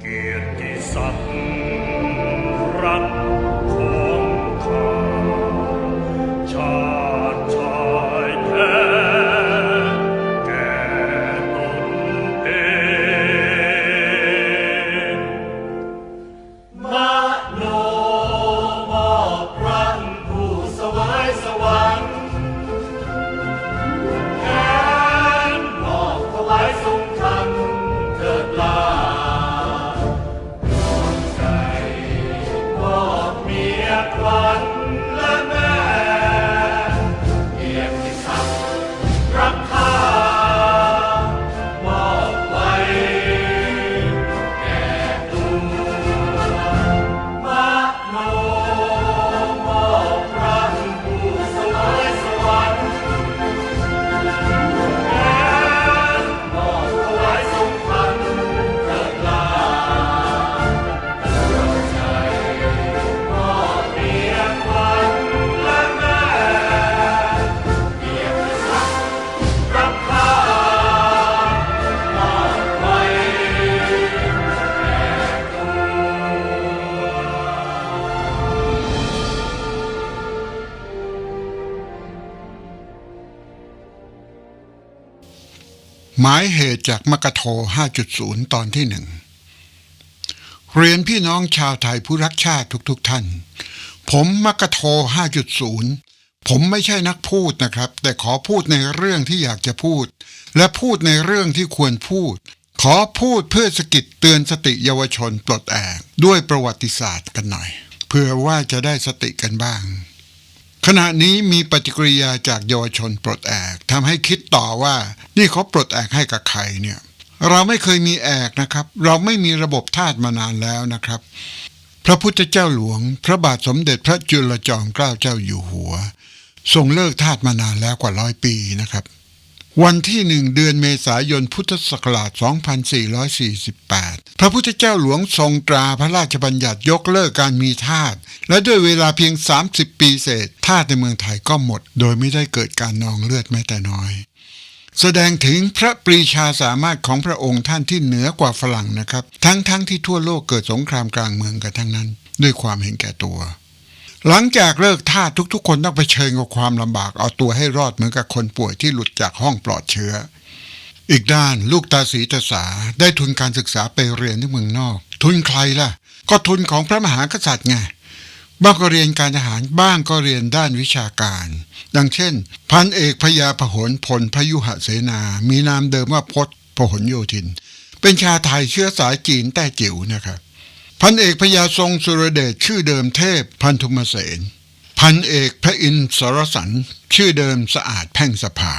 เกียรติศักดิ์รักายเหตุจากมกะโท 5.0 ตอนที่หนึ่งเรียนพี่น้องชาวไทยผู้รักชาติทุกๆทท่าน ผมมกะโท 5.0 ผมไม่ใช่นักพูดนะครับ แต่ขอพูดในเรื่องที่อยากจะพูด และพูดในเรื่องที่ควรพูด ขอพูดเพื่อสกิดเตือนสติเยาวชนปลดแอกด้วยประวัติศาสตร์กันหน่อยเพื่อว่าจะได้สติกันบ้าง ขณะนี้มีปฏิกิริยาจากเยาวชนปลดแอกทำให้คิดต่อว่า นี่เขาปลดแอกให้กับใครเนี่ยเราไม่เคยมีแอกนะครับ เราไม่มีระบบทาสมานานแล้วนะครับ พระพุทธเจ้าหลวง พระบาทสมเด็จพระจุลจอมเกล้าเจ้าอยู่หัว ทรงเลิกทาสมานานแล้วกว่าร้อยปีนะครับ วันที่หนึ่งเดือนเมษายนพุทธศักราช 2448 พระพุทธเจ้าหลวงทรงตราพระราชบัญญัติยกเลิกการมีทาส และด้วยเวลาเพียง 30 ปีเศษทาสในเมืองไทยก็หมด โดยไม่ได้เกิดการนองเลือดแม้แต่น้อย แสดงถึงพระปรีชาสามารถของพระองค์ท่านที่เหนือกว่าฝรั่งนะครับ ทั้งๆทที่ทั่วโลกเกิดสงครามกลางเมืองกันทั้งนั้น ด้วยความเห็นแก่ตัว หลังจากเลิกท่าทุกๆ คนต้องไปเชิญกับความลำบากเอาตัวให้รอดเหมือนกับคนป่วยที่หลุดจากห้องปลอดเชื้อ อีกด้านลูกตาสีตาสาได้ทุนการศึกษาไปเรียนที่เมืองนอก ทุนใครล่ะ ก็ทุนของพระมหากษัตริย์ไงบ้างก็เรียนการทหารบ้างก็เรียนด้านวิชาการ ดังเช่น พันเอกพยาพหลพลพยุหเสนา มีนามเดิมว่าพศพหลโยธิน เป็นชาไทยเชื้อสายจีนแต้จิ๋วนะครับ พันเอกพญาทรงสุรเดชชื่อเดิมเทพพันธุมเสนพันเอกพระอินทร์สรสันชื่อเดิมสะอาดแพ่งสภา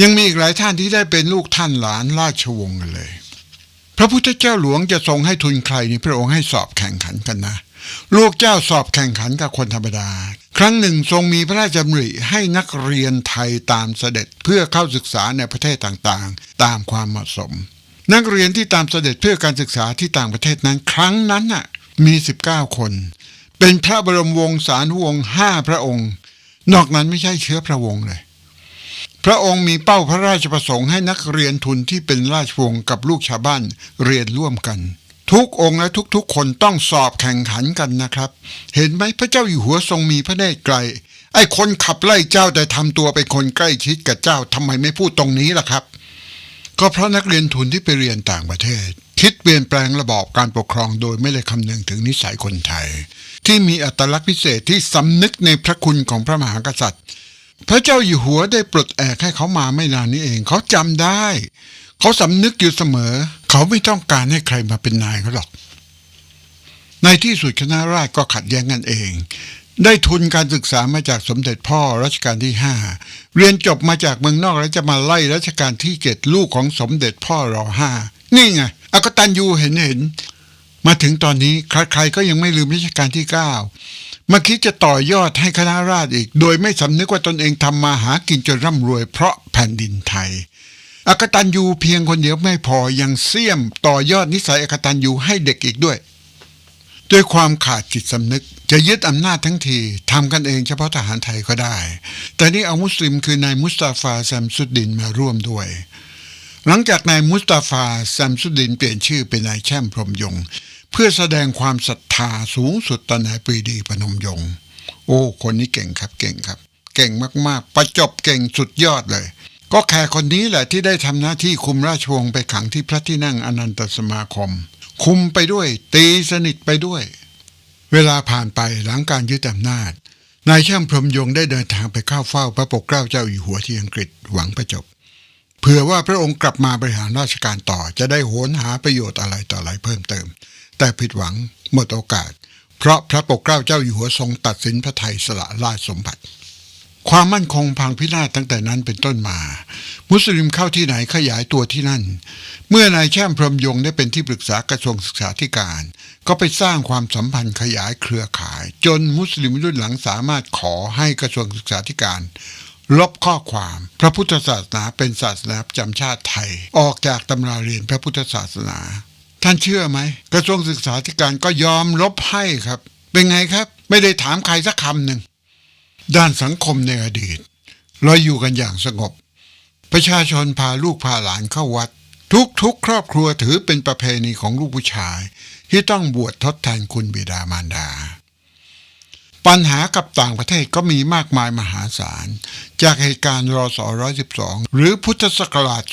ยังมีอีกหลายท่านที่ได้เป็นลูกท่านหลานราชวงศ์กันเลย พระพุทธเจ้าหลวงจะทรงให้ทุนใครนี่พระองค์ให้สอบแข่งขันกันนะ ลูกเจ้าสอบแข่งขันกับคนธรรมดา ครั้งหนึ่งทรงมีพระราชดำริให้นักเรียนไทยตามเสด็จเพื่อเข้าศึกษาในประเทศต่างๆ ตามความเหมาะสม นักเรียนที่ตามเสด็จเพื่อการศึกษาที่ต่างประเทศนั้น ครั้งนั้นน่ะมี 19 คน เป็นพระบรมวงศานุวงศ์ห้าพระองค์ นอกนั้นไม่ใช่เชื้อพระวงศ์เลย พระองค์มีเป้าพระราชประสงค์ให้นักเรียนทุนที่เป็นราชวงศ์กับลูกชาวบ้านเรียนร่วมกัน ทุกองค์และทุกๆ คนต้องสอบแข่งขันกันนะครับ เห็นไหมพระเจ้าอยู่หัวทรงมีพระเนตรไกล ไอ้คนขับไล่เจ้าแต่ทำตัวเป็นคนใกล้ชิดกับเจ้าทำไมไม่พูดตรงนี้ล่ะครับ ก็เพราะนักเรียนทุนที่ไปเรียนต่างประเทศ คิดเปลี่ยนแปลงระบอบการปกครองโดยไม่ได้คำนึงถึงนิสัยคนไทย ที่มีอัตลักษณ์พิเศษที่สำนึกในพระคุณของพระมหากษัตริย์ พระเจ้าอยู่หัวได้ปลดแอกให้เขามาไม่นานนี้เองเขาจำได้ เขาสำนึกอยู่เสมอ เขาไม่ต้องการให้ใครมาเป็นนายเขาหรอกในที่สุดคณะราษฎรก็ขัดแย้งกันเอง ได้ทุนการศึกษามาจากสมเด็จพ่อรัชกาลที่ห้าเรียนจบมาจากเมืองนอกแล้วจะมาไล่รัชกาลที่เจ็ดลูกของสมเด็จพ่อรอห้านี่ไงอากตันยูเห็นเห็น มาถึงตอนนี้ใครๆก็ยังไม่ลืมรัชกาลที่เก้ามาคิดจะต่อยอดให้คณะราษฎรอีก โดยไม่สำนึกว่าตนเองทำมาหากินจนร่ำรวยเพราะแผ่นดินไทยอากตันยูเพียงคนเดียวไม่พอยังเสี่ยมต่อยอดนิสัยอากตันยูให้เด็กอีกด้วย ด้วยความขาดจิตสำนึก จะยึดอำนาจทั้งทีทำกันเองเฉพาะทหารไทยก็ได้ แต่นี่เอามุสลิมคือนายมุสตาฟาแซมสุดดินมาร่วมด้วย หลังจากนายมุสตาฟาแซมสุดดินเปลี่ยนชื่อเป็นนายแช่มพรมยง เพื่อแสดงความศรัทธาสูงสุดต่อนายปรีดีพนมยง โอ้ คนนี้เก่งครับเก่งครับ เก่งมากๆ ประจบเก่งสุดยอดเลยก็แค่คนนี้แหละที่ได้ทำหน้าที่คุมราชวงศ์ไปขังที่พระที่นั่งอนันตสมาคม คุมไปด้วย ตีสนิทไปด้วย เวลาผ่านไปหลังการยึดอำนาจ นายช่างพรมยงได้เดินทางไปเข้าเฝ้าพระปกเกล้าเจ้าอยู่หัวที่อังกฤษหวังประจบ เผื่อว่าพระองค์กลับมาบริหารราชการต่อจะได้โหนหาประโยชน์อะไรต่ออะไรเพิ่มเติม แต่ผิดหวังหมดโอกาส เพราะพระปกเกล้าเจ้าอยู่หัวทรงตัดสินพระไทยสละราชสมบัติ ความมั่นคงพังพินาศตั้งแต่นั้นเป็นต้นมา มุสลิมเข้าที่ไหนขยายตัวที่นั่น เมื่อนายแช่มพรหมยงได้เป็นที่ปรึกษากระทรวงศึกษาธิการ ก็ไปสร้างความสัมพันธ์ขยายเครือข่าย จนมุสลิมรุ่นหลังสามารถขอให้กระทรวงศึกษาธิการ ลบข้อความ พระพุทธศาสนาเป็นศาสนาประจำชาติไทย ออกจากตำราเรียนพระพุทธศาสนา ท่านเชื่อไหมกระทรวงศึกษาธิการก็ยอมลบให้ครับ เป็นไงครับ ไม่ได้ถามใครสักคำหนึ่ง ด้านสังคมในอดีต เราอยู่กันอย่างสงบ ประชาชนพาลูกพาหลานเข้าวัด ทุกๆ ครอบครัวถือเป็นประเพณีของลูกผู้ชาย ที่ต้องบวชทดแทนคุณบิดามารดา ปัญหากับต่างประเทศก็มีมากมายมหาศาล จากเหตุการณ์รศ112 หรือพุทธศักราช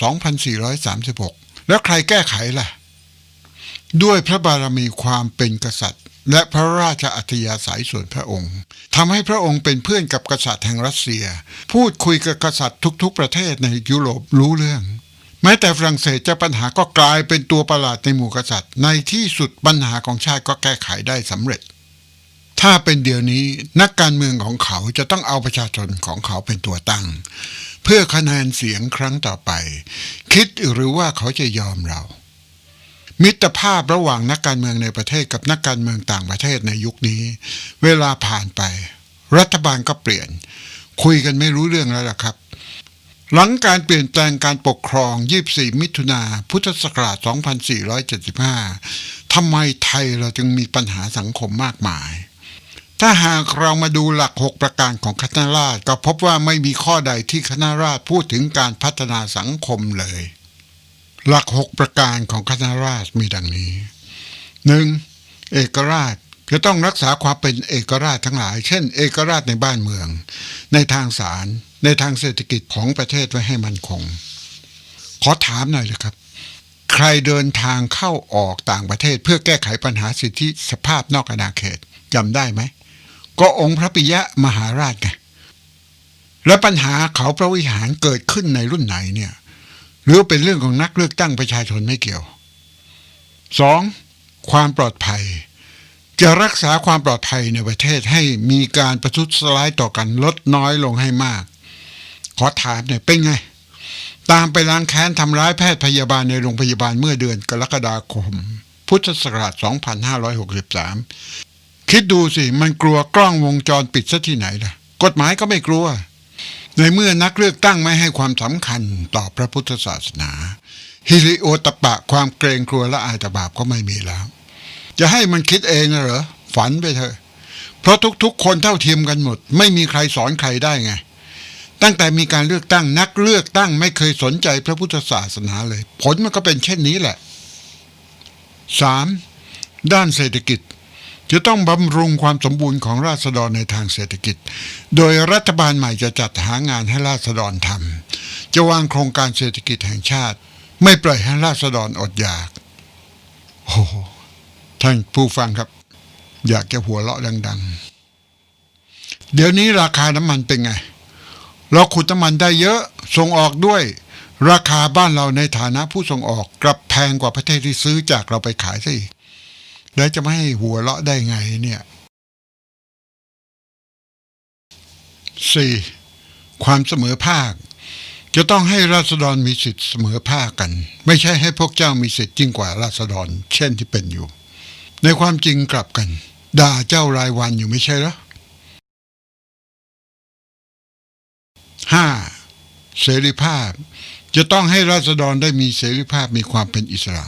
2436 แล้วใครแก้ไขล่ะ ด้วยพระบารมีความเป็นกษัตริย์ และพระราชอัธยาศัยส่วนพระองค์ทำให้พระองค์เป็นเพื่อนกับกษัตริย์แห่งรัสเซีย พูดคุยกับกษัตริย์ทุกๆ ประเทศในยุโรปรู้เรื่อง แม้แต่ฝรั่งเศสจ้าปัญหาก็กลายเป็นตัวประหลาดในหมู่กษัตริย์ ในที่สุดปัญหาของชาติก็แก้ไขได้สำเร็จ ถ้าเป็นเดี๋ยวนี้นักการเมืองของเขาจะต้องเอาประชาชนของเขาเป็นตัวตั้ง เพื่อคะแนนเสียงครั้งต่อไป คิดหรือว่าเขาจะยอมเรา มิตรภาพระหว่างนักการเมืองในประเทศกับนักการเมืองต่างประเทศในยุคนี้ เวลาผ่านไป รัฐบาลก็เปลี่ยน คุยกันไม่รู้เรื่องแล้วล่ะครับ หลังการเปลี่ยนแปลงการปกครอง 24 มิถุนาพุทธศักราช 2475 ทำไมไทยเราจึงมีปัญหาสังคมมากมาย ถ้าหากเรามาดูหลัก 6 ประการของคณะราษฎรก็พบว่าไม่มีข้อใดที่คณะราษฎรพูดถึงการพัฒนาสังคมเลย หลัก6ประการของคณะราษฎรมีดังนี้ 1. เอกราชจะต้องรักษาความเป็นเอกราชทั้งหลาย เช่น เอกราชในบ้านเมือง ในทางศาลในทางเศรษฐกิจของประเทศไว้ให้มันคง ขอถามหน่อยเลยครับ ใครเดินทางเข้าออกต่างประเทศ เพื่อแก้ไขปัญหาสิทธิสภาพนอกอาณาเขตจำได้ไหม ก็องค์พระปิยะมหาราชไงและปัญหาเขาพระวิหารเกิดขึ้นในรุ่นไหนเนี่ย หรือเป็นเรื่องของนักเลือกตั้งประชาชนไม่เกี่ยว 2. ความปลอดภัย จะรักษาความปลอดภัยในประเทศให้มีการประทุษร้ายต่อกันลดน้อยลงให้มาก ขอถามเนี่ยเป็นไง ตามไปล้างแค้นทำร้ายแพทย์พยาบาลในโรงพยาบาลเมื่อเดือนกรกฎาคม พุทธศักราช 2563 คิดดูสิมันกลัวกล้องวงจรปิดซะที่ไหนล่ะ กฎหมายก็ไม่กลัว ในเมื่อนักเลือกตั้งไม่ให้ความสำคัญต่อพระพุทธศาสนา ฮิริโอตปะความเกรงกลัวและอายตบาปก็ไม่มีแล้ว จะให้มันคิดเองนะเหรอ ฝันไปเถอะ เพราะทุกๆ คนเท่าเทียมกันหมด ไม่มีใครสอนใครได้ไง ตั้งแต่มีการเลือกตั้งนักเลือกตั้งไม่เคยสนใจพระพุทธศาสนาเลย ผลมันก็เป็นเช่นนี้แหละ 3. ด้านเศรษฐกิจ จะต้องบำรุงความสมบูรณ์ของราษฎรในทางเศรษฐกิจ โดยรัฐบาลใหม่จะจัดหางานให้ราษฎรทำจะวางโครงการเศรษฐกิจแห่งชาติ ไม่ปล่อยให้ราษฎรอดอยากโอ้ท่านผู้ฟังครับ อยากจะหัวเราะดัง ๆ เดี๋ยวนี้ราคาน้ำมันเป็นไง เราขุดน้ำมันได้เยอะส่งออกด้วย ราคาบ้านเราในฐานะผู้ส่งออกกลับแพงกว่าประเทศที่ซื้อจากเราไปขายซะอีก แล้วจะไม่ให้หัวเราะได้ไงเนี่ย 4. ความเสมอภาค จะต้องให้ราษฎรมีสิทธิ์เสมอภาคกัน ไม่ใช่ให้พวกเจ้ามีสิทธิ์ยิ่งกว่าราษฎร เช่นที่เป็นอยู่ ในความจริงกลับกัน ด่าเจ้ารายวันอยู่ไม่ใช่หรอห้าเสรีภาพ จะต้องให้ราษฎรได้มีเสรีภาพมีความเป็นอิสระ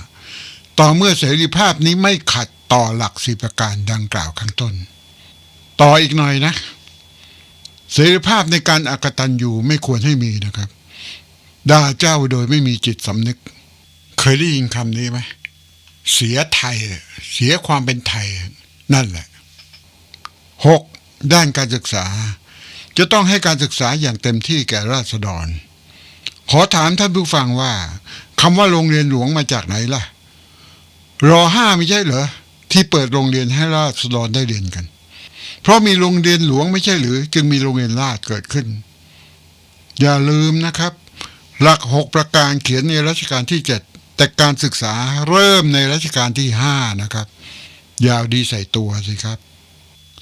ต่อเมื่อเสรีภาพนี้ไม่ขัดต่อหลักสิประการดังกล่าวข้างต้น ต่ออีกหน่อยนะ เสรีภาพในการอากตันอยู่ไม่ควรให้มีนะครับด่าเจ้าโดยไม่มีจิตสำนึก เคยได้ยินคำนี้ไหมเสียไทย เสียความเป็นไทย นั่นแหละหกด้านการศึกษา จะต้องให้การศึกษาอย่างเต็มที่แก่ราษฎร ขอถามท่านผู้ฟังว่าคำว่าโรงเรียนหลวงมาจากไหนล่ะ รอห้าไม่ใช่เหรอที่เปิดโรงเรียนให้ราษฎรได้เรียนกัน เพราะมีโรงเรียนหลวงไม่ใช่หรือ จึงมีโรงเรียนราษเกิดขึ้น อย่าลืมนะครับ หลักหกประการเขียนในรัชกาลที่เจ็ดแต่การศึกษาเริ่มในรัชกาลที่ห้านะครับ ยาวดีใส่ตัวสิครับ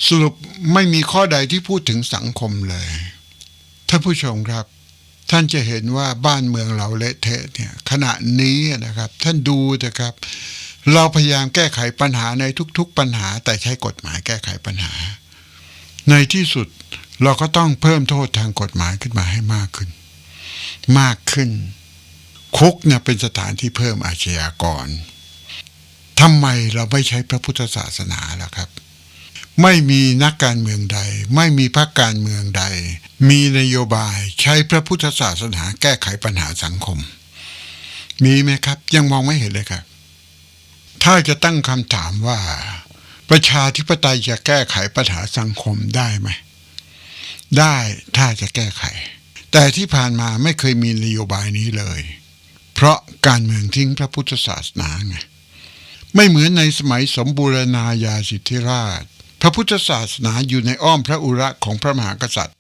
สรุปไม่มีข้อใดที่พูดถึงสังคมเลย ท่านผู้ชมครับ ท่านจะเห็นว่าบ้านเมืองเราเละเทะเนี่ยขณะนี้นะครับ ท่านดูนะครับ เราพยายามแก้ไขปัญหาในทุกๆปัญหา แต่ใช้กฎหมายแก้ไขปัญหา ในที่สุดเราก็ต้องเพิ่มโทษทางกฎหมายขึ้นมาให้มากขึ้น มากขึ้น คุกเนี่ยเป็นสถานที่เพิ่มอาชญากรทำไมเราไม่ใช้พระพุทธศาสนาล่ะครับ ไม่มีนักการเมืองใด ไม่มีพรรคการเมืองใด มีนโยบายใช้พระพุทธศาสนาแก้ไขปัญหาสังคม มีไหมครับ ยังมองไม่เห็นเลยครับ ถ้าจะตั้งคำถามว่า ประชาธิปไตยจะแก้ไขปัญหาสังคมได้ไหม ได้ถ้าจะแก้ไข แต่ที่ผ่านมาไม่เคยมีนโยบายนี้เลย เพราะการเมืองทิ้งพระพุทธศาสนาไงไม่เหมือนในสมัยสมบูรณาญาสิทธิราช พระพุทธศาสนาอยู่ในอ้อมพระอุระของพระมหากษัตริย์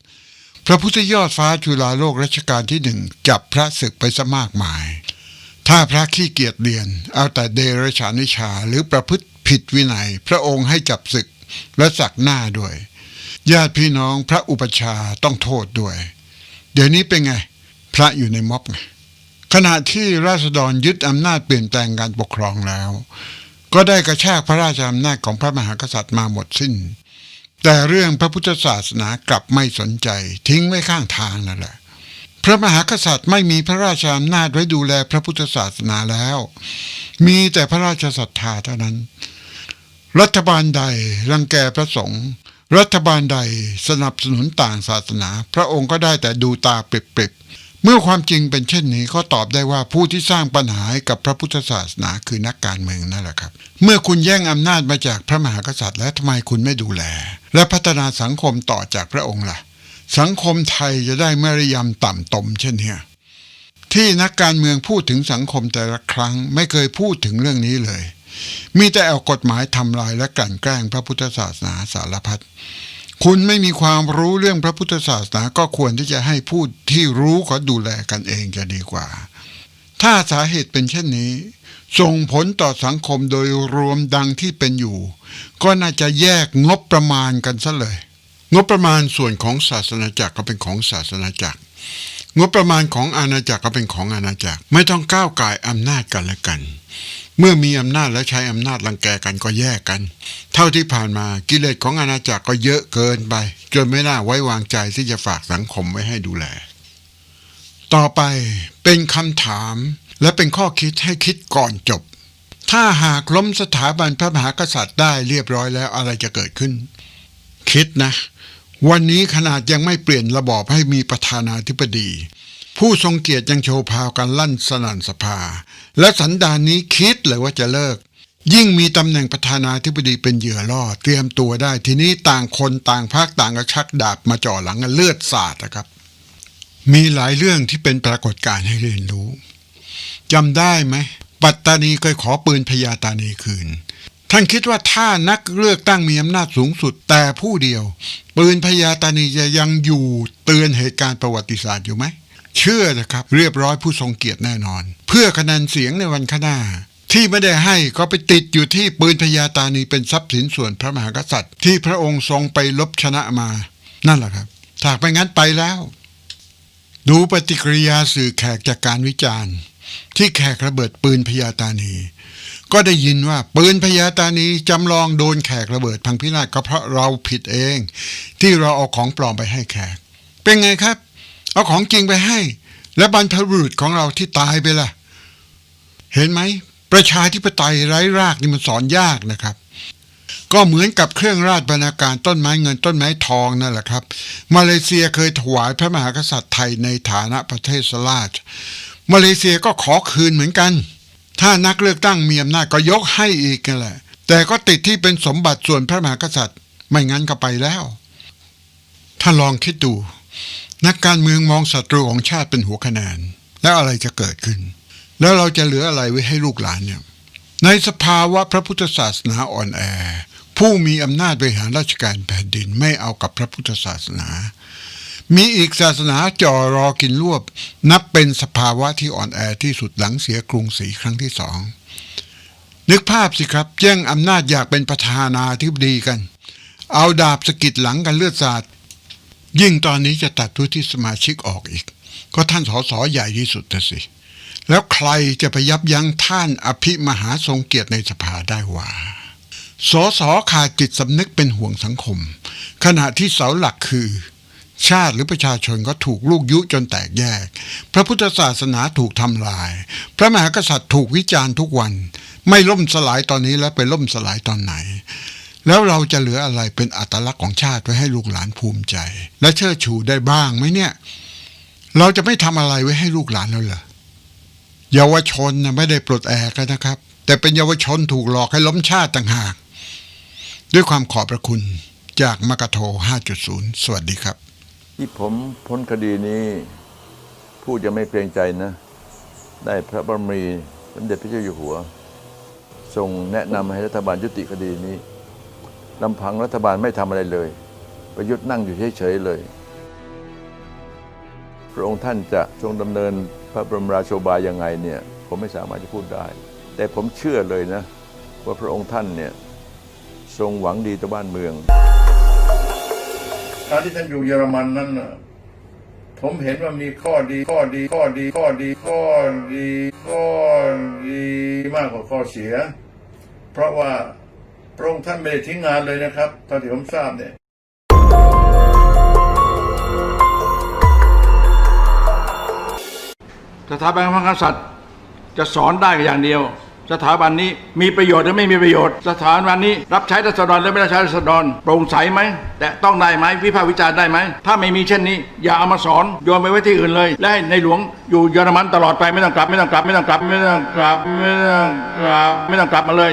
พระพุทธยอดฟ้าจุฬาโลกรัชกาลที่หนึ่งจับพระศึกไปซะมากมาย ถ้าพระขี้เกียจเรียน เอาแต่เดรฉานิชาหรือประพฤติผิดวินัย พระองค์ให้จับศึกและสักหน้าด้วย ญาติพี่น้องพระอุปชาต้องโทษด้วย เดี๋ยวนี้เป็นไง พระอยู่ในม็อบไงขณะที่ราษฎรยึดอำนาจเปลี่ยนแปลงการปกครองแล้ว ก็ได้กระชากพระราชอำนาจของพระมหากษัตริย์มาหมดสิ้น แต่เรื่องพระพุทธศาสนากลับไม่สนใจ ทิ้งไว้ข้างทางนั่นแหละ ระมหากษัตริย์ไม่มีพระราชอำนาจไว้ดูแลพระพุทธศาสนาแล้ว มีแต่พระราชศรัทธาเท่านั้น รัฐบาลใดรังแกพระสงฆ์รัฐบาลใดสนับสนุนต่างศาสนา พระองค์ก็ได้แต่ดูตาปริบๆ เมื่อความจริงเป็นเช่นนี้ก็ตอบได้ว่าผู้ที่สร้างปัญหาหกับพระพุทธศาสนาคือนักการเมืองนั่นแหละครับ เมื่อคุณแย่งอำนาจมาจากพระมหากษัตริย์ แล้วทำไมคุณไม่ดูแล และพัฒนาสังคมต่อจากพระองค์ล่ะ สังคมไทยจะได้ม่ระยำต่ำตมเช่นเนี้ยที่นักการเมืองพูดถึงสังคมแต่ละครั้งไม่เคยพูดถึงเรื่องนี้เลย มีแต่เอากฎหมายทำลายและกลั่นแกล้งพระพุทธศาสนาสารพัดคุณไม่มีความรู้เรื่องพระพุทธศาสนาก็ควรที่จะให้ผู้ที่รู้เขาดูแลกันเองจะดีกว่า ถ้าสาเหตุเป็นเช่นนี้ ส่งผลต่อสังคมโดยรวมดังที่เป็นอยู่ ก็น่าจะแยกงบประมาณกันซะเลย งบประมาณส่วนของศาสนาจักรก็เป็นของศาสนาจักร งบประมาณของอาณาจักรก็เป็นของอาณาจักร ไม่ต้องก้าวไก่อำนาจกันและกัน เมื่อมีอำนาจและใช้อำนาจรังแกกันก็แยกกัน เท่าที่ผ่านมากิเลสของอาณาจักรก็เยอะเกินไป จนไม่น่าไว้วางใจที่จะฝากสังคมไว้ให้ดูแล ต่อไปเป็นคำถามและเป็นข้อคิดให้คิดก่อนจบ ถ้าหากล้มสถาบันพระมหากษัตริย์ได้เรียบร้อยแล้วอะไรจะเกิดขึ้น คิดนะ วันนี้ขนาดยังไม่เปลี่ยนระบอบให้มีประธานาธิบดี ผู้ทรงเกียรติยังโชว์พาวกันลั่นสนั่นสภา และสันดานนี้คิดเลยว่าจะเลิก ยิ่งมีตำแหน่งประธานาธิบดีเป็นเหยื่อล่อ เตรียมตัวได้ทีนี้ต่างคนต่างภาคต่างกระชักดาบมาจ่อหลังกันเลือดสาดนะครับ มีหลายเรื่องที่เป็นปรากฏการณ์ให้เรียนรู้จำได้ไหมปัตตานีเคยขอปืนพญาตานีคืน ท่านคิดว่าถ้านักเลือกตั้งมีอำนาจสูงสุดแต่ผู้เดียว ปืนพญาตานีจะยังอยู่เตือนเหตุการณ์ประวัติศาสตร์อยู่ไหม เชื่อนะครับ เรียบร้อยผู้ทรงเกียรติแน่นอน เพื่อคะแนนเสียงในวันข้างหน้า ที่ไม่ได้ให้ก็ไปติดอยู่ที่ปืนพญาตานีเป็นทรัพย์สินส่วนพระมหากษัตริย์ ที่พระองค์ทรงไปลบชนะมา นั่นแหละครับถ้าไปงั้นไปแล้ว ดูปฏิกิริยาสื่อแขกจากการวิจารณ์ ที่แขกระเบิดปืนพญาตานี ก็ได้ยินว่าปืนพญาตานีจำลองโดนแขกระเบิดพังพินาศก็เพราะเราผิดเอง ที่เราเอาของปลอมไปให้แขก เป็นไงครับ เอาของจริงไปให้ และบรรพบุรุษของเราที่ตายไปล่ะ เห็นไหม ประชาธิปไตยไร้รากนี่มันสอนยากนะครับ ก็เหมือนกับเครื่องราชบรรณาการต้นไม้เงินต้นไม้ทองนั่นแหละครับ มาเลเซียเคยถวายพระมหากษัตริย์ไทยในฐานะประเทศสลาชมาเลเซียก็ขอคืนเหมือนกัน ถ้านักเลือกตั้งมีอำนาจก็ยกให้อีกนั่นแหละ แต่ก็ติดที่เป็นสมบัติส่วนพระมหากษัตริย์ ไม่งั้นก็ไปแล้ว ถ้าลองคิดดู นักการเมืองมองศัตรูของชาติเป็นหัวคะแนน แล้วอะไรจะเกิดขึ้น แล้วเราจะเหลืออะไรไว้ให้ลูกหลานเนี่ยในสภาวะพระพุทธศาสนาอ่อนแอ ผู้มีอำนาจบริหารราชการแผ่นดินไม่เอากับพระพุทธศาสนา มีอีกศาสนาจ่อรอกินรวบ นับเป็นสภาวะที่อ่อนแอที่สุดหลังเสียกรุงศรีครั้งที่สองนึกภาพสิครับแย่งอำนาจอยากเป็นประธานาธิบดีกัน เอาดาบสกิดหลังกันเลือดสาดยิ่งตอนนี้จะตัดทุที่สมาชิกออกอีก ก็ท่านสสใหญ่ที่สุดนะสิ แล้วใครจะไปยับยั้งท่านอภิมหาทรงเกียรติในสภาได้วะสสขาดจิตสำนึกเป็นห่วงสังคม ขณะที่เสาหลักคือ ชาติหรือประชาชนก็ถูกลูกยุจนแตกแยก พระพุทธศาสนาถูกทำลาย พระมหากษัตริย์ถูกวิจารณ์ทุกวัน ไม่ล่มสลายตอนนี้แล้วไปล่มสลายตอนไหน แล้วเราจะเหลืออะไรเป็นอัตลักษณ์ของชาติไว้ให้ลูกหลานภูมิใจ และเชิดชูได้บ้างไหมเนี่ย เราจะไม่ทำอะไรไว้ให้ลูกหลานแล้วเหรอเยาวชนนะไม่ได้ปลดแอกนะครับ แต่เป็นเยาวชนถูกหลอกให้ล้มชาติต่างหาก ด้วยความขอบพระคุณจากมกะโท 5.0 สวัสดีครับ ที่ผมพ้นคดีนี้ พูดจะไม่เกรงใจนะ ได้พระบรมีสมเด็จพระเจ้าอยู่หัว ทรงแนะนำให้รัฐบาลยุติคดีนี้ลำพังรัฐบาลไม่ทำอะไรเลย ประยุทธ์นั่งอยู่เฉยๆเลย พระองค์ท่านจะทรงดำเนินพระบรมราโชบายยังไงเนี่ยผมไม่สามารถจะพูดได้ แต่ผมเชื่อเลยนะ ว่าพระองค์ท่านเนี่ยทรงหวังดีต่อบ้านเมือง การที่ท่านอยู่เยอรมันนั้นผมเห็นว่ามีข้อดีข้อดีข้อดีข้อดีข้อดีข้อดีมากกว่าข้อเสีย เพราะว่าพระองค์ท่านไม่ได้ทิ้งงานเลยนะครับเท่าที่ผมทราบเนี่ยสถาบันพระมหากษัตริย์จะสอนได้อย่างเดียว สถาบันนี้มีประโยชน์หรือไม่มีประโยชน์ สถาบันนี้ รับใช้รัษฎรหรือไม่รับใช้รัษฎรโปร่งใสไหมแต่ต้องได้ไหมวิพากษ์วิจารณ์ได้ไหมถ้าไม่มีเช่นนี้ อย่าเอามาสอนโยนไปไว้ที่อื่นเลย และให้ในหลวงอยู่เยอรมันตลอดไปไม่ต้องกลับไม่ต้องกลับไม่ต้องกลับไม่ต้องกลับไม่ต้องกลับไม่ต้องกลับมาเลย